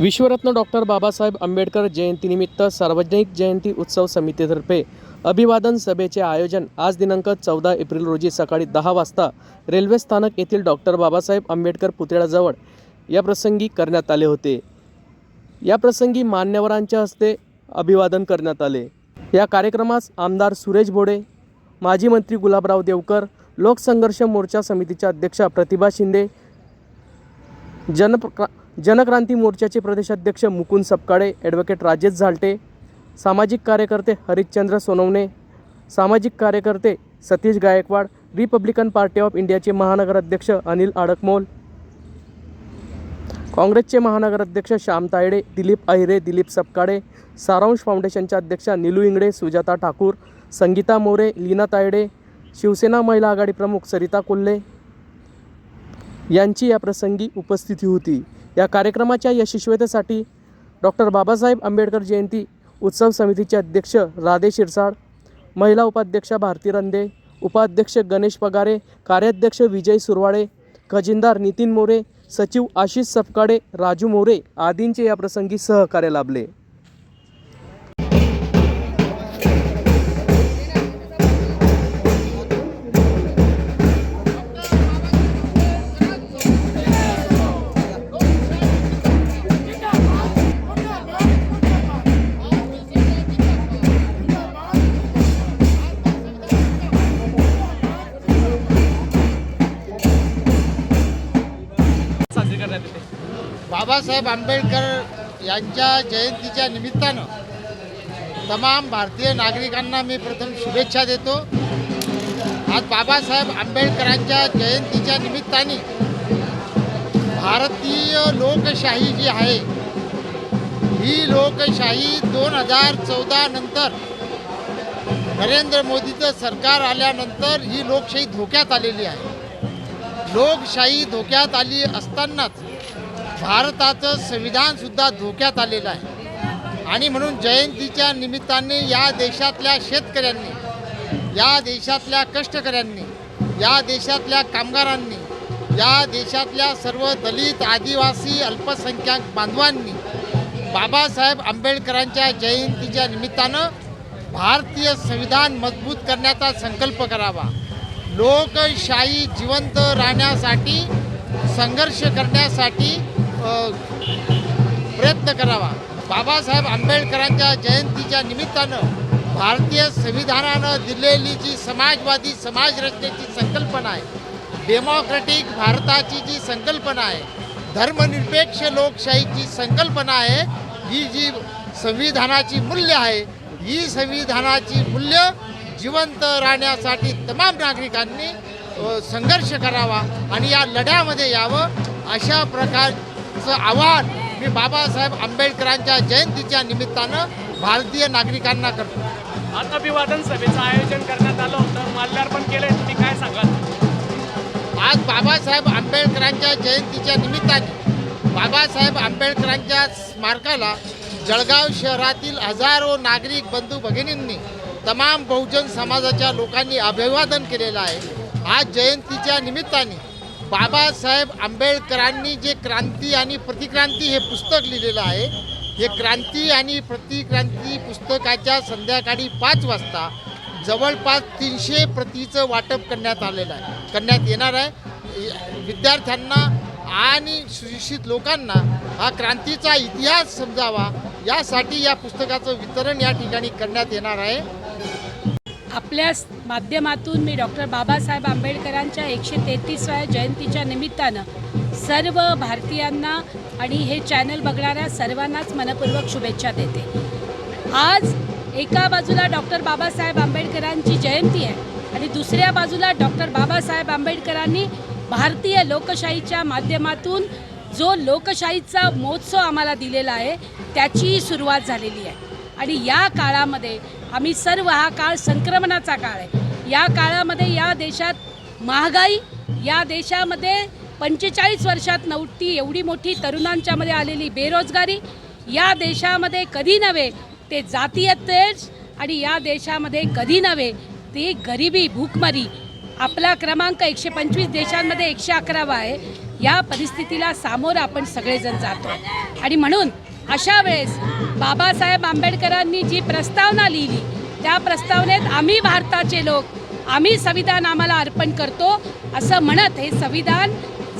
विश्वरत्न doctor Babasaheb Ambedkar जयंतीनिमित्त सार्वजनिक जयंती उत्सव समितीतर्फे अभिवादन सभेचे आयोजन आज दिनांक चौदा एप्रिल रोजी सकाळी दहा वाजता रेल्वे स्थानक येथील डॉक्टर बाबासाहेब आंबेडकर पुतळ्याजवळ या प्रसंगी करण्यात आले होते. या प्रसंगी मान्यवरांच्या हस्ते अभिवादन करण्यात आले. या कार्यक्रमास आमदार सुरेश भोडे माजी मंत्री गुलाबराव देवकर लोकसंघर्ष मोर्चा समितीच्या अध्यक्षा प्रतिभा शिंदे जनप्र जनक्रांती मोर्चाचे प्रदेशाध्यक्ष मुकुंद सपकाळे ॲडव्होकेट राजेश झालटे सामाजिक कार्यकर्ते हरिश्चंद्र सोनवणे सामाजिक कार्यकर्ते Satish Gaikwad Republican Party of इंडियाचे महानगराध्यक्ष अनिल आडकमोल काँग्रेसचे महानगर अध्यक्ष श्याम तायडे दिलीप अहिरे दिलीप सपकाळे सारांश फाउंडेशनच्या अध्यक्षा निलू इंगडे सुजाता ठाकूर संगीता मोरे लीना तायडे शिवसेना महिला आघाडी प्रमुख सरिता कोल्हे यांची या प्रसंगी उपस्थिती होती. या कार्यक्रमाच्या यशस्वीतेसाठी डॉक्टर बाबासाहेब आंबेडकर जयंती उत्सव समितीचे अध्यक्ष राधे शिरसाड महिला उपाध्यक्षा भारती रंदे उपाध्यक्ष गणेश पगारे कार्याध्यक्ष विजय सुरवाडे खजिनदार नितीन मोरे सचिव आशिष सपकाडे राजू मोरे आदींचे या प्रसंगी सहकार्य लाभले. बाबासाहेब आंबेडकर यांच्या जयंतीच्या निमित्तानं तमाम भारतीय नागरिकांना मी प्रथम शुभेच्छा देतो. आज बाबासाहेब आंबेडकरांच्या जयंतीच्या निमित्ताने भारतीय लोकशाही जी आहे ही लोकशाही दोन हजार चौदा नंतर नरेंद्र मोदीचं सरकार आल्यानंतर ही लोकशाही धोक्यात आलेली आहे. लोकशाही धोक्यात आली असतानाच भारताचं संविधानसुद्धा धोक्यात आलेलं आहे. आणि म्हणून जयंतीच्या निमित्ताने या देशातल्या शेतकऱ्यांनी या देशातल्या कष्टकऱ्यांनी या देशातल्या कामगारांनी या देशातल्या सर्व दलित आदिवासी अल्पसंख्याक बांधवांनी बाबासाहेब आंबेडकरांच्या जयंतीच्या निमित्तानं भारतीय संविधान मजबूत करण्याचा संकल्प करावा. लोकशाही जिवंत राहण्यासाठी संघर्ष करण्यासाठी प्रयत्न करावा. बाबासाहेब आंबेडकरांच्या जयंतीच्या निमित्तानं भारतीय संविधानानं दिलेली जी समाजवादी समाज रचनेची संकल्पना आहे डेमोक्रॅटिक भारताची जी संकल्पना आहे धर्मनिरपेक्ष लोकशाहीची संकल्पना आहे ही जी संविधानाची मूल्य आहे ही संविधानाची मूल्य जिवंत राहण्यासाठी तमाम नागरिकांनी संघर्ष करावा आणि या लढ्यामध्ये यावं अशा प्रकार प्रकारचं आव्हान मी बाबासाहेब आंबेडकरांच्या जयंतीच्या निमित्तानं भारतीय नागरिकांना करतो. आज अभिवादन सभेचं आयोजन करण्यात आलं होतं. माल्यार्पण केलंय. तुम्ही काय सांगाल? आज बाबासाहेब आंबेडकरांच्या जयंतीच्या निमित्ताने बाबासाहेब आंबेडकरांच्या स्मारकाला जळगाव शहरातील हजारो नागरिक बंधू भगिनींनी तमाम बहुजन समाजाच्या लोकांनी अभिवादन केलेलं आहे. आज जयंतीच्या निमित्ताने बाबासाहेब आंबेडकरांनी जे क्रांती आणि प्रतिक्रांती हे पुस्तक लिहिलेलं आहे हे क्रांती आणि प्रतिक्रांती पुस्तकाच्या संध्याकाळी पाच वाजता जवळपास तीनशे प्रतीचं वाटप करण्यात आलेलं आहे करण्यात येणार आहे. विद्यार्थ्यांना आणि सुशिक्षित लोकांना हा क्रांतीचा इतिहास समजावा यासाठी या पुस्तकाचं वितरण या ठिकाणी करण्यात येणार आहे. आपल्या माध्यमातून मी डॉक्टर बाबासाहेब आंबेडकरांच्या एकशे तेहतीसव्या जयंतीच्या निमित्तानं सर्व भारतीयांना आणि हे चॅनल बघणाऱ्या सर्वांनाच मनपूर्वक शुभेच्छा देते. आज एका बाजूला डॉक्टर बाबासाहेब आंबेडकरांची जयंती आहे आणि दुसऱ्या बाजूला डॉक्टर बाबासाहेब आंबेडकरांनी भारतीय लोकशाहीच्या माध्यमातून जो लोकशाहीचा महोत्सव आम्हाला दिलेला आहे त्याची सुरुवात झालेली आहे. आणि या काळामध्ये आम्ही सर्व हा काळ संक्रमणाचा काळ आहे. या काळामध्ये या देशात महागाई या देशामध्ये पंचेचाळीस वर्षात नव्हती एवढी मोठी तरुणांच्यामध्ये आलेली बेरोजगारी या देशामध्ये कधी नव्हे ते जातीय तेज आणि या देशामध्ये कधी नव्हे ते गरिबी भूकमरी. आपला क्रमांक एकशे पंचवीस देशांमध्ये एकशे अकरावा आहे. या परिस्थितीला सामोरं आपण सगळेजण जातो. आणि म्हणून अशा वेळेस बाबासाहेब आंबेडकरांनी जी प्रस्तावना लिहिली त्या प्रस्तावनेत आम्ही भारताचे लोक आम्ही संविधान आम्हाला अर्पण करतो असं म्हणत हे संविधान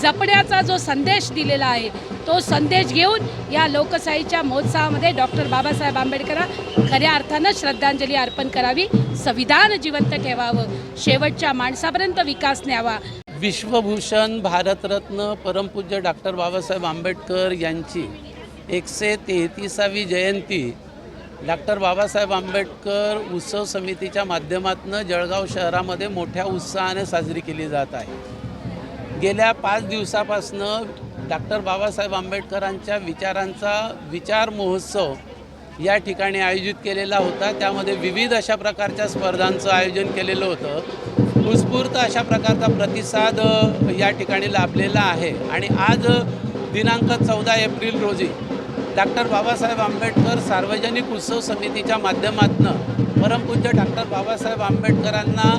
जपण्याचा जो संदेश दिलेला आहे तो संदेश घेऊन या लोकशाहीच्या महोत्सवामध्ये डॉक्टर बाबासाहेब आंबेडकर खऱ्या अर्थानं श्रद्धांजली अर्पण करावी संविधान जिवंत ठेवावं शेवटच्या माणसापर्यंत विकास न्यावा. विश्वभूषण भारतरत्न परमपूज्य डॉक्टर बाबासाहेब आंबेडकर यांची एकशे तेहतीसावी जयंती. डॉक्टर बाबासाहेब आंबेडकर उत्सव समितीच्या माध्यमातून जळगाव शहरामध्ये मोठ्या उत्साहाने साजरी केली जात आहे. गेल्या पाच दिवसापासनं डॉक्टर बाबासाहेब आंबेडकरांच्या विचारांचा विचार महोत्सव या ठिकाणी आयोजित केलेला होता. त्यामध्ये विविध अशा प्रकारच्या स्पर्धांचं आयोजन केलेलं होतं. उत्स्फूर्त अशा प्रकारचा प्रतिसाद या ठिकाणी लाभलेला आहे. आणि आज दिनांक चौदा एप्रिल रोजी डॉक्टर बाबासाहेब आंबेडकर सार्वजनिक उत्सव समितीच्या माध्यमातून परमपूज्य डॉक्टर बाबासाहेब आंबेडकरांना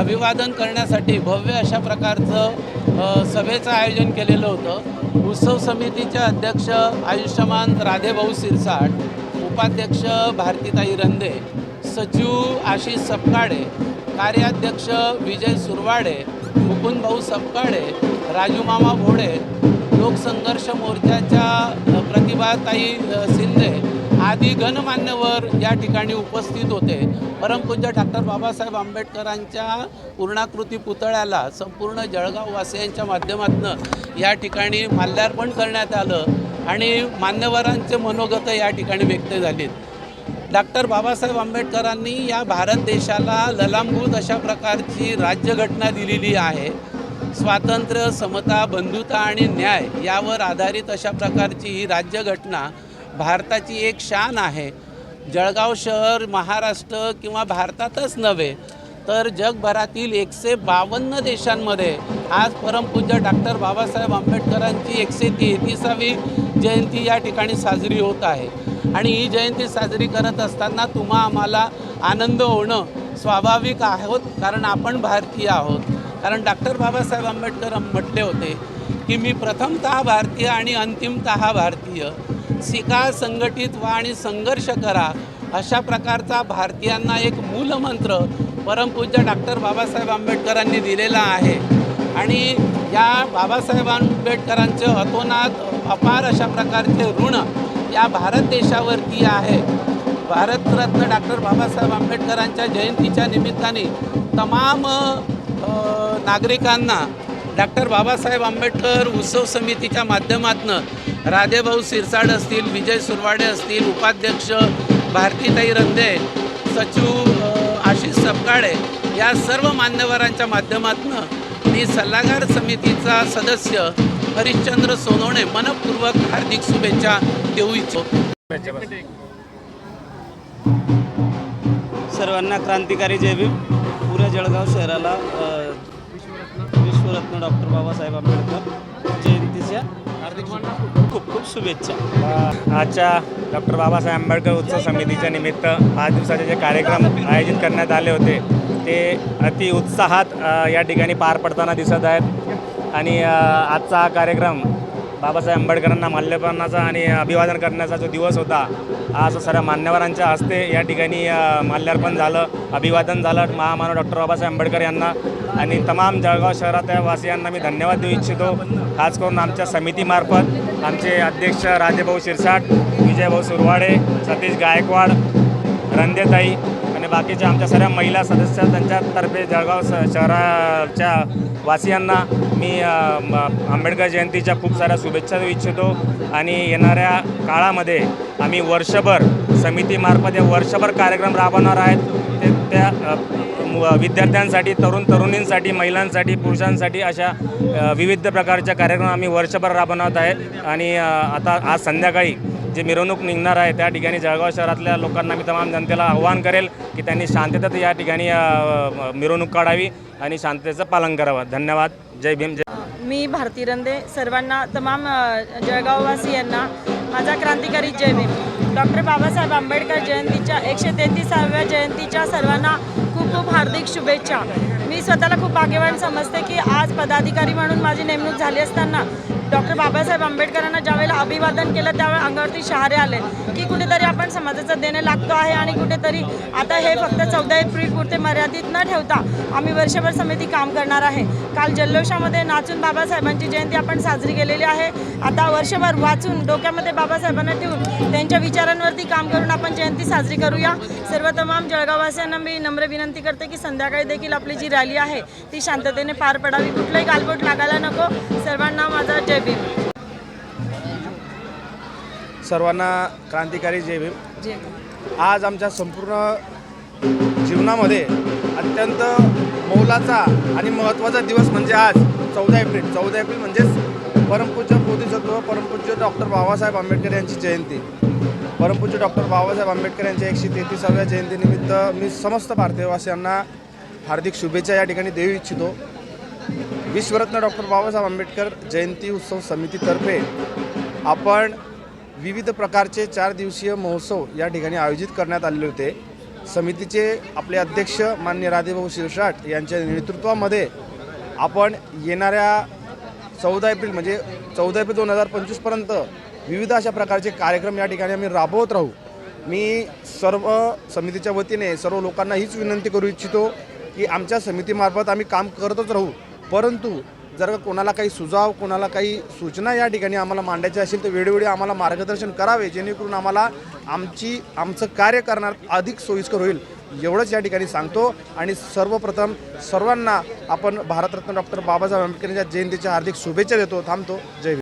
अभिवादन करण्यासाठी भव्य अशा प्रकारचं सभेचं आयोजन केलेलं होतं. उत्सव समितीचे अध्यक्ष आयुष्यमान राधेभाऊ सिरसाट उपाध्यक्ष भारतीताई रंदे सचिव आशिष सपकाळे कार्याध्यक्ष विजय सुरवाडे मुकुंदभाऊ सपकाळे राजूमामा भोडे लोकसंघर्ष मोर्चाच्या प्रतिभाताई शिंदे आदी गणमान्यवर या ठिकाणी उपस्थित होते. परमपूज्य डॉक्टर बाबासाहेब आंबेडकरांच्या पूर्णाकृती पुतळ्याला संपूर्ण जळगाव वासियांच्या माध्यमातून या ठिकाणी माल्यार्पण करण्यात आलं आणि मान्यवरांचे मनोगत या ठिकाणी व्यक्त झालीत. डॉक्टर बाबासाहेब आंबेडकरांनी या भारत देशाला ललांभूत अशा प्रकारची राज्यघटना दिलेली आहे. स्वातंत्र्य समता बंधुता आणि न्याय यावर आधारित अशा प्रकारची ही राज्यघटना भारताची एक शान आहे. जळगाव शहर महाराष्ट्र किंवा भारतातच नव्हे तर जगभरातील एकशे बावन्न देशांमध्ये आज परमपूज्य डॉक्टर बाबासाहेब आंबेडकरांची एकशे तेहतीसावी जयंती या ठिकाणी साजरी होत आहे. आणि ही जयंती साजरी करत असताना तुम्हा आम्हाला आनंद होणं स्वाभाविक आहोत कारण आपण भारतीय आहोत. कारण डॉक्टर बाबासाहेब आंबेडकर म्हटले होते की मी प्रथमतः भारतीय आणि अंतिमतः भारतीय. शिका संघटित व्हा आणि संघर्ष करा अशा प्रकारचा भारतीयांना एक मूलमंत्र परमपूज्य डॉक्टर बाबासाहेब आंबेडकरांनी दिलेला आहे. आणि या बाबासाहेब आंबेडकरांचे अतोनात अपार अशा प्रकारचे ऋण या भारत देशावरती आहे. भारतरत्न डॉक्टर बाबासाहेब आंबेडकरांच्या जयंतीच्या निमित्ताने तमाम नागरिकांना डॉक्टर बाबासाहेब आंबेडकर उत्सव समितीच्या माध्यमातून राधेभाऊ सिरसाड असतील विजय सुरवाडे असतील उपाध्यक्ष भारतीताई रंदे सचिव आशिष सपकाळे या सर्व मान्यवरांच्या माध्यमातून मी सल्लागार समितीचा सदस्य हरिश्चंद्र सोनवणे मनपूर्वक हार्दिक शुभेच्छा देऊ इच्छितो. सर्वांना क्रांतिकारी जय भीम. पुऱ्या जळगाव शहराला विश्वरत्न डॉक्टर बाबासाहेब आंबेडकर जयंतीच्या खूप खूप शुभेच्छा. आजच्या डॉक्टर बाबासाहेब आंबेडकर उत्सव समितीच्या निमित्त पाच दिवसाचे जे कार्यक्रम आयोजित करण्यात आले होते ते अति उत्साहात या ठिकाणी पार पडताना दिसत आहेत. आणि आजचा हा कार्यक्रम बाबासाहेब आंबेडकरांना माल्यपणाचा आणि अभिवादन करण्याचा जो दिवस होता आज सर्व मान्यवरांच्या हस्ते या ठिकाणी माल्यार्पण झालं अभिवादन झालं. महामानव डॉक्टर बाबासाहेब आंबेडकर यांना आणि तमाम जळगाव शहरातल्या वासियांना मी धन्यवाद देऊ इच्छितो. खास करून आमच्या समितीमार्फत आमचे अध्यक्ष राजेभाऊ शिरसाट विजयभाऊ सुरवाडे सतीश गायकवाड रंदेताई आणि बाकीच्या आमच्या सर्व महिला सदस्य त्यांच्यातर्फे जळगाव स शहराच्या वासियांना मी आंबेडकर जयंतीच्या खूप साऱ्या शुभेच्छा देऊ इच्छितो. आणि येणाऱ्या काळामध्ये आम्ही वर्षभर समितीमार्फत या वर्षभर कार्यक्रम राबवणार आहेत. ते त्या विद्यार्थ्यांसाठी तरुण तरुणींसाठी महिलांसाठी पुरुषांसाठी अशा विविध प्रकारच्या कार्यक्रम आम्ही वर्षभर राबवत आहे. आणि आता आज संध्याकाळी जे मिरवणूक निघणार आहे त्या ठिकाणी जळगाव शहरातल्या लोकांना मी तमाम जनतेला आव्हान करेल की त्यांनी शांततेत या ठिकाणी मिरवणूक काढावी आणि शांततेचं पालन करावं. धन्यवाद. जय भीम जय मी भारती रंदे. सर्वांना तमाम अ, जळगाववासियांना माझा क्रांतिकारी जय भीम. डॉक्टर बाबासाहेब आंबेडकर जयंतीच्या एकशे तेहतीसाव्या जयंतीच्या सर्वांना खूप खूप हार्दिक शुभेच्छा. मी स्वतःला खूप भाग्यवान समजते की आज पदाधिकारी म्हणून माझी नेमणूक झाली असताना डॉक्टर बाबासाहेब आंबेडकरांना ज्यावेळेला अभिवादन केलं त्यावेळेला अंगावरती शहारे आले. की कुठेतरी पण समाजाचं देणं लागतो आहे आणि कुठेतरी आता हे फक्त चौदा एप्रिल पुरते मर्यादित न ठेवता आम्ही वर्षभर समिती काम करणार आहे. काल जल्लोषामध्ये नाचून बाबासाहेबांची जयंती आपण साजरी केलेली आहे. आता वर्षभर वाचून डोक्यामध्ये बाबासाहेबांना ठेवून त्यांच्या विचारांवरती काम करून आपण जयंती साजरी करूया. सर्व तमाम जळगाववासियांना मी नम्र विनंती करते की संध्याकाळी देखील आपली जी रॅली आहे ती शांततेने पार पडावी. कुठलाही गालबोट लागायला नको. सर्वांना माझा जय भीम. सर्वांना क्रांतिकारी जय भीम. आज आमच्या संपूर्ण जीवनामध्ये अत्यंत मौलाचा आणि महत्त्वाचा दिवस म्हणजे आज चौदा एप्रिल. चौदा एप्रिल म्हणजेच परमपूज्य बोधिसत्व परमपूज्य डॉक्टर बाबासाहेब आंबेडकर यांची जयंती. परमपूज्य डॉक्टर बाबासाहेब आंबेडकर यांच्या एकशे तेहतीसाव्या जयंतीनिमित्त मी समस्त भारतीयवासियांना हार्दिक शुभेच्छा या ठिकाणी देऊ इच्छितो. विश्वरत्न डॉक्टर बाबासाहेब आंबेडकर जयंती उत्सव समितीतर्फे आपण विविध प्रकारचे चार दिवसीय महोत्सव या ठिकाणी आयोजित करण्यात आलेले होते. समितीचे आपले अध्यक्ष मान्य राधेभाऊ शिरसाट यांच्या नेतृत्वामध्ये आपण येणाऱ्या चौदा एप्रिल म्हणजे चौदा एप्रिल दोन हजार पंचवीसपर्यंत विविध अशा प्रकारचे कार्यक्रम या ठिकाणी आम्ही राबवत राहू. मी सर्व समितीच्या वतीने सर्व लोकांना हीच विनंती करू इच्छितो की आमच्या समितीमार्फत आम्ही काम करतच राहू. परंतु जर का कोणाला काही सुझाव कोणाला काही सूचना या ठिकाणी आम्हाला मांडायच्या असेल तर वेळोवेळी आम्हाला मार्गदर्शन करावे जेणेकरून आम्हाला आमची आमचं कार्य करणार अधिक सोयीस्कर होईल एवढंच या ठिकाणी सांगतो. आणि सर्वप्रथम सर्वांना आपण भारतरत्न डॉक्टर बाबासाहेब आंबेडकर यांच्या जयंतीच्या हार्दिक शुभेच्छा देतो थांबतो. जय